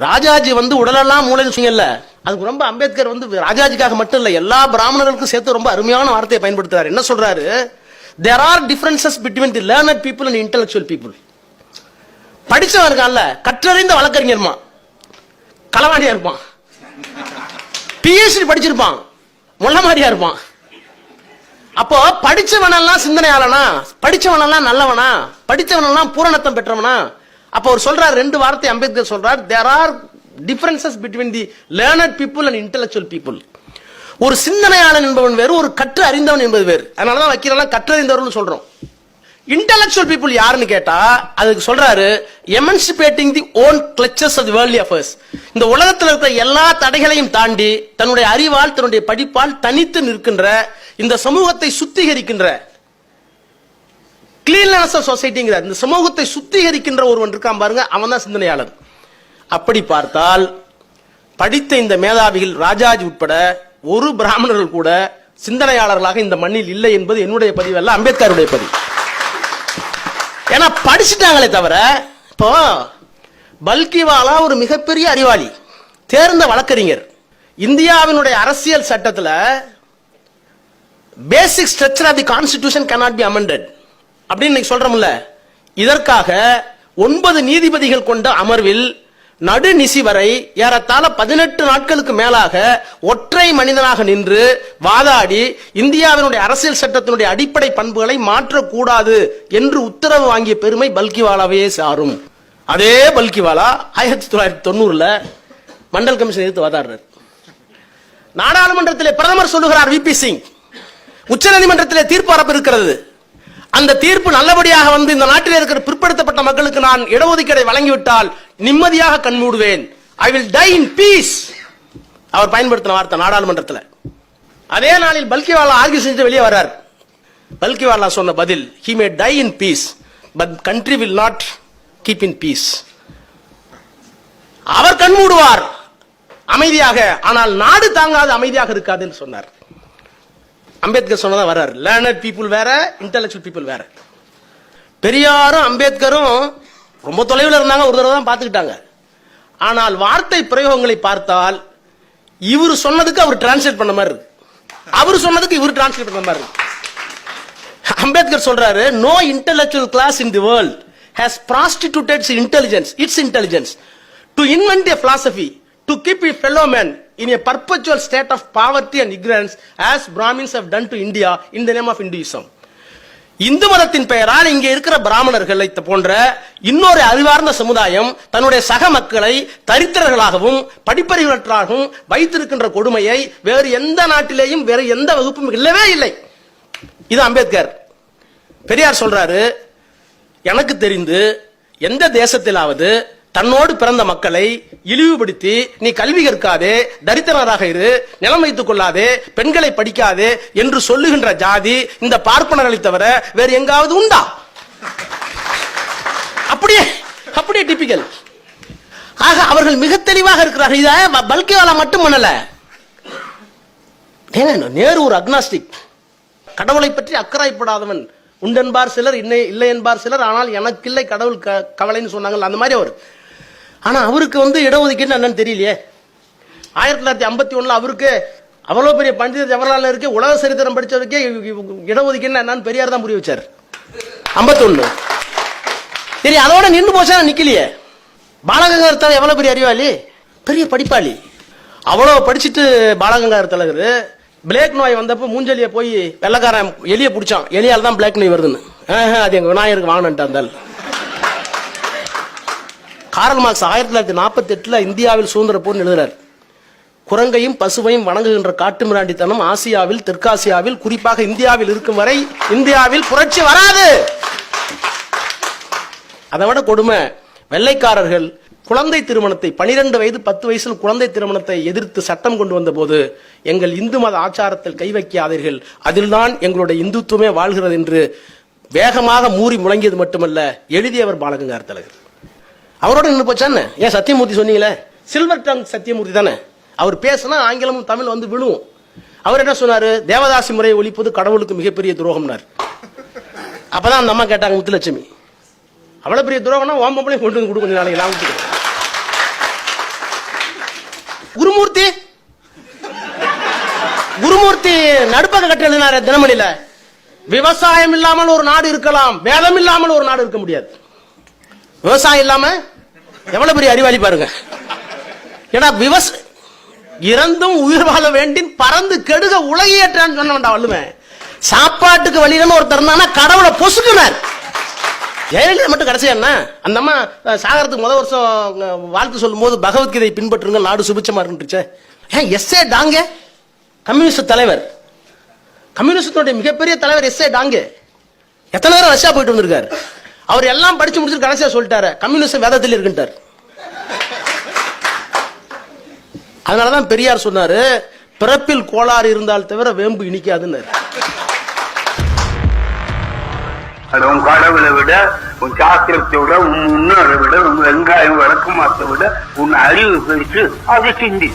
ராஜாஜி வந்து உடலெல்லாம் மூளைன்னு சொன்னீங்கல்ல அதுக்கு ரொம்ப அம்பேத்கர் வந்து ராஜாஜிக்காக மட்டும் இல்ல எல்லா பிராமணர்களுக்கும் சேர்த்து ரொம்ப அருமையான வார்த்தையை பயன்படுத்துறாரு. என்ன சொல்றாரு? There are differences between the learned people and intellectual people படிச்சவன் இருக்கான்ல கற்றறிந்த வழக்கறிஞர்மா களவாடியா இருப்பான். பிஎஸ்சி படிச்சிருப்பான். முள்ள மாதிரியா இருப்பான். அப்போ படிச்சவனெல்லாம் சிந்தனையாளனா? படிச்சவனெல்லாம் நல்லவனா? படித்தவனெல்லாம் பூரணத்தம் பெற்றவனா? அப்போ அவர் சொல்றார் ரெண்டு வார்த்தை அம்பேத்கர் சொல்றார். There are differences between the learned people and intellectual people ஒரு சிந்தனையாளன் என்பவன் வேறு ஒரு கற்று அறிந்தவன் என்பது வேறு. அதனாலதான் வக்கீலெல்லாம் கற்றறிந்தவர்கள் சொல்றோம். இன்டெலெக்சுவல் பீப்புள் யாருன்னு கேட்டா அதுக்கு சொல்றாரு emancipating the own clutches of worldly affairs இந்த உலகத்தில் இருக்கிற எல்லா தடைகளையும் தாண்டி தன்னுடைய அறிவால் தன்னுடைய படிப்பால் தனித்து நிற்கின்ற இந்த சமூகத்தை சுத்திகரிக்கின்ற கிளீன்லனஸ் ஆஃப் சொசைட்டிங்கிற இந்த சமூகத்தை சுத்திகரிக்கின்ற ஒருவன் இருக்கான் பாருங்க அவன் தான் சிந்தனையாளர் அப்படி பார்த்தால் படித்த இந்த மேதாவிகள் ராஜாஜி உட்பட ஒரு பிராமணர்கள் கூட சிந்தனையாளர்களாக இந்த மண்ணில் இல்லை என்பது என்னுடைய பதிவு அல்ல அம்பேத்கருடைய பதிவு. ஏன்னா படிச்சுட்டாங்களே தவிர இப்போ பல்கிவாலா ஒரு மிகப்பெரிய அறிவாளி தேர்ந்த வழக்கறிஞர். இந்தியாவினுடைய அரசியல் சட்டத்தில் basic structure of the constitution cannot be amended அப்படின்னு சொல்றோம்ல. இதற்காக ஒன்பது நீதிபதிகள் கொண்ட அமர்வில் நடுநிசி வரை ஏறத்தாழ பதினெட்டு நாட்களுக்கு மேலாக ஒற்றை மனிதனாக நின்று வாதாடி இந்தியாவினுடைய அரசியல் சட்டத்தினுடைய அடிப்படை பண்புகளை மாற்றக்கூடாது என்று உத்தரவு வாங்கிய பெருமை பல்கிவாலாவே சாரும். அதே பல்கிவாலா ஆயிரத்தி தொள்ளாயிரத்தி தொண்ணூறுல மண்டல் கமிஷன் எதிர்த்து வாதாடுறார். நாடாளுமன்றத்திலே பிரதமர் சொல்லுகிறார் விபி சிங். உச்சநீதிமன்றத்திலே தீர்ப்பு இருக்கிறது. அந்த தீர்ப்பு நல்லபடியாக வந்து இந்த நாட்டில் இருக்கிற பிற்படுத்தப்பட்ட மக்களுக்கு நான் இடஒதுக்கீடை வழங்கிவிட்டால் நிம்மதியாக கண்மூடுவேன் I will die in peace அவர் பயன்படுத்தின வார்த்தை நாடாளுமன்றத்தில். அதே நாளில் பல்கிவாலா ஆர்கியூ செஞ்சு வெளியே வர்றார். பல்கிவாலா சொன்ன பதில் he may die in peace but country will not keep in peace அவர் கண்மூடுவார் அமைதியாக ஆனால் நாடு தாங்காது அமைதியாக இருக்காதுன்னு சொன்னார். அம்பேத்கர் சொன்னதா வர்றாரு. லேர்னட் பீப்புள் வேற இன்டலெக்சுவல் பீப்புள் வேற. பெரியாரும் அம்பேத்கரும் ரொம்ப தொலைவில் இருந்தாங்க. ஒரு தடவை தான் பார்த்துக்கிட்டாங்க. ஆனால் வார்த்தை பிரயோகங்களை பார்த்தால் இவர் சொன்னதுக்கு அவர் டிரான்ஸ்லேட் பண்ண மாதிரி இருக்கு. அவர் சொன்னதுக்கு இவர் டிரான்ஸ்லேட் பண்ண மாதிரி இருக்கு. அம்பேத்கர் சொல்றாரு no intellectual class in the world has prostituted intelligence its intelligence to invent a philosophy to keep his fellow man in a perpetual state of poverty and ignorance as Brahmins have done to India in the name of Hinduism. இந்து மதத்தின் பெயரால் இங்கே இருக்கிற பிராமணர்களை போன்ற இன்னொரு அறிவார்ந்த சமுதாயம் தன்னுடைய சக மக்களை தரித்திரர்களாகவும் படிப்பறிவற்றாகவும் வைத்திருக்கின்ற கொடுமையை வேறு எந்த நாட்டிலேயும் வேறு எந்த வகுப்பும் இல்லவே இல்லை இது அம்பேத்கர் பெரியார் சொல்றாரு எனக்கு தெரிந்து எந்த தேசத்திலாவது தன்னோடு பிறந்த மக்களை இழிவுபடுத்தி நீ கல்வி கற்காதே தரித்திரராக இரு நிலம் வைத்துக் கொள்ளாதே பெண்களை படிக்காதே என்று சொல்லுகின்ற ஜாதி இந்த பார்ப்பனர்களை தவிர வேறு எங்காவது உண்டா? அப்படியே அப்படியே டிபிக்கல் ஆக அவர்கள் மிக தெளிவாக இருக்கிறார்கள். இதை பல்கேவாலா மட்டும் பண்ணல. நேரு ஒரு அக்னாஸ்டிக் கடவுளை பற்றி அக்கறைப்படாதவன். உண்டென்பார் சிலர் இல்லை இல்லை என்பார் சிலர் ஆனால் எனக்கு இல்லை கடவுள் க- கவலைன்னு சொன்னாங்கல்ல அந்த மாதிரி அவர். ஆனால் அவருக்கு வந்து இடஒதுக்கீடு என்னன்னு தெரியலையே. ஆயிரத்தி தொள்ளாயிரத்தி ஐம்பத்தி ஒன்றில் அவருக்கு அவ்வளோ பெரிய பண்டித ஜவஹர்லால் இருக்கு உலக சரித்திரம் படித்தவருக்கே இடஒதுக்கீடு என்னன்னு பெரியார் தான் புரிய வச்சார். ஐம்பத்தொன்னு. சரி அதோட நின்று போச்சா நிக்கலையே. பாலகங்கார் தலைவர் எவ்வளோ பெரிய அறிவாளி? பெரிய படிப்பாளி. அவ்வளோ படிச்சுட்டு பாலகங்கார் தலைவர். பிளேக் நோய் வந்தப்போ மூஞ்சலியை போய் வெள்ளக்காரன் எலியை பிடிச்சான். எலியால் தான் பிளேக் நோய் வருதுன்னு. ஆஹா, அது எங்கள் விநாயகருக்கு வாங்கினுட்டு அந்த காரல் மார்க்ஸ் ஆயிரத்தி தொள்ளாயிரத்தி நாற்பத்தி எட்டில் இந்தியாவில் சுதந்திர போர் எழுதுறார். குரங்கையும் பசுவையும் வணங்குகின்ற காட்டு மிராண்டித்தனம் ஆசியாவில் தெற்காசியாவில் குறிப்பாக இந்தியாவில் இருக்கும் வரை இந்தியாவில் புரட்சி வராது. அதை விட கொடுமை வெள்ளைக்காரர்கள் குழந்தை திருமணத்தை பனிரெண்டு வயது பத்து வயசில் குழந்தை திருமணத்தை எதிர்த்து சட்டம் கொண்டு வந்த போது எங்கள் இந்து மத ஆச்சாரத்தில் கை வைக்காதீர்கள். அதில்தான் எங்களுடைய இந்துத்துவமே வாழ்கிறது என்று வேகமாக மூறி முழங்கியது மட்டுமல்ல எழுதியவர் பாலகங்கார் தலைவர் அவரோட நின்று போச்சான்னு? ஏன் சத்தியமூர்த்தி சொன்னீங்களே? சில்வர் டங் சத்தியமூர்த்தி தானே? அவர் பேசினா ஆங்கிலமும் தமிழ் வந்து விழுவும். அவர் என்ன சொன்னாரு? தேவதாசி முறையை ஒழிப்பது கடவுளுக்கு மிகப்பெரிய துரோகம்னார். அப்பதான் அந்த அம்மா கேட்டாங்க முத்துலட்சுமி. அவ்வளவு பெரிய துரோகம்னா ஓம்பம்பளையும் கொண்டு வந்து கொடு நாளைக்கு. நான் விட்டுக்கிறேன். குருமூர்த்தி? குருமூர்த்தி நடுப்பக கட்டு எழுதினார் தினமணியில. விவசாயம் இல்லாமல் ஒரு நாடு இருக்கலாம் வேதம் இல்லாமல் ஒரு நாடு இருக்க முடியாது. விவசாயம் இல்லாம எவ்வளவு பெரிய அறிவாளி பாருங்க. ஏன்னா விவச இறந்தும் உயிர் வாழ வேண்டி பறந்து கெடுக உலகியேற்றான்னு சொன்ன வேண்டாம் வள்ளுவன் சாப்பாட்டுக்கு வழியிலன்னு ஒருத்தர் இருந்தானா கடவுளை பொசுக்குனார். ஜெயலலிதா மட்டும் கடைசியா என்ன? அந்த அம்மா சாகரத்துக்கு முதல் வருஷம் வாழ்த்து சொல்லும் போது பகவத்கீதை பின்பற்றுங்க நாடு சுபிச்சமா இருந்துச்சு ஏன் எஸ் ஏ டாங்கே? கம்யூனிஸ்ட் தலைவர். கம்யூனிஸ்டனுடைய மிகப்பெரிய தலைவர் எஸ் ஏ டாங்கே. எத்தனை நேரம் ரஷ்யா போயிட்டு வந்திருக்காரு? அவர் எல்லாம் படிச்சு முடிச்சுட்டு கடைசியா சொல்லிட்டாரு கம்யூனிஸ்ட் வேதத்தில் இருக்கின்றார். அதனாலதான் பெரியார் சொன்னாரு பிறப்பில் கோளாறு இருந்தால் தவிர வேம்பு இனிக்காதுன்னு உன் கடவுளை விட உன் சாஸ்திரத்தை விட உன் முன்னோரை விட உன் வெங்காயம் வழக்கமாத்தை விட உன் அறிவு பெருசு அது சிந்தி.